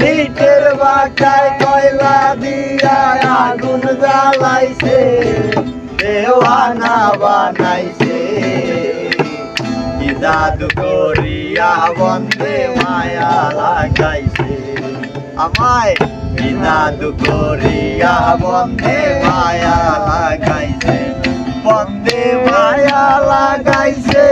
নিটের বাটায় কয়লা দিয়া আগুন জ্বালাইছে, দেওয়ানা বানাইছে। জাদু করিয়া বন্দে মায়া লাগাইছে। আমায় জাদু করিয়া বন্দে মায়া লাগাইছে, বন্দে মায়া লাগাইছে।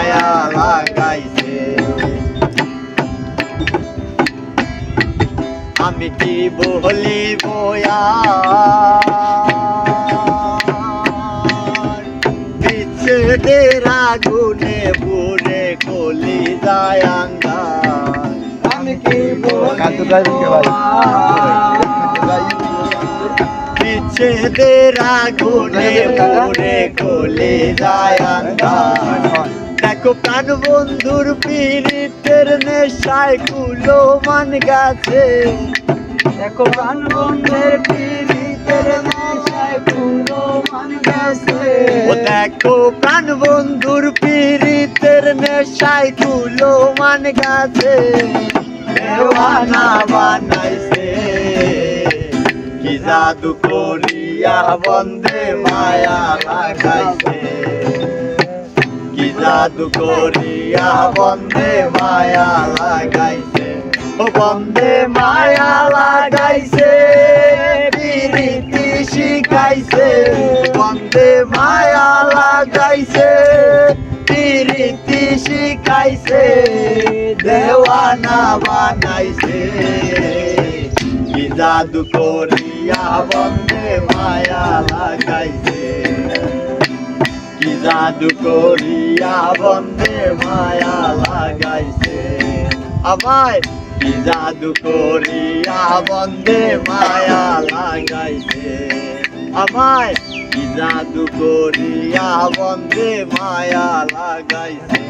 আমি কি বলিব বিচ্ছেদের আগুনে পুরে কলি যায় আমি কি? বিচ্ছেদের আগুনে পুরে কলি যায় দেখো প্রাণ বন্ধুর পীড়িতের নেশায় কুলো মান গেছে। দেখো প্রাণ বন্ধুর পীড়িতের নেশায় কুলো মান গেছে। ও দেখো প্রাণ বন্ধুর পীড়িতের নেশায় কুলো মান গেছে। দেওয়ানা বানাইছে। কি জাদু করিয়া বন্দে মায়া লাগাইছে। জাদু করিয়া বন্দে মায়া লাগাইছে। ও বন্দে মায়া লাগাইছে শিখাইছে। বন্দে মায়া লাগাইছে, প্রীতি শিখাইছে, দেওয়ানা বানাইছে। জাদু করিয়া বন্দে মায়া লাগাইছে। জাদু করিয়া বন্দে মায়া লাগাইছে। আমায় কি জাদু করিয়া বন্দে মায়া লাগাইছে। আমায় কি জাদু করিয়া বন্দে মায়া লাগাইছে।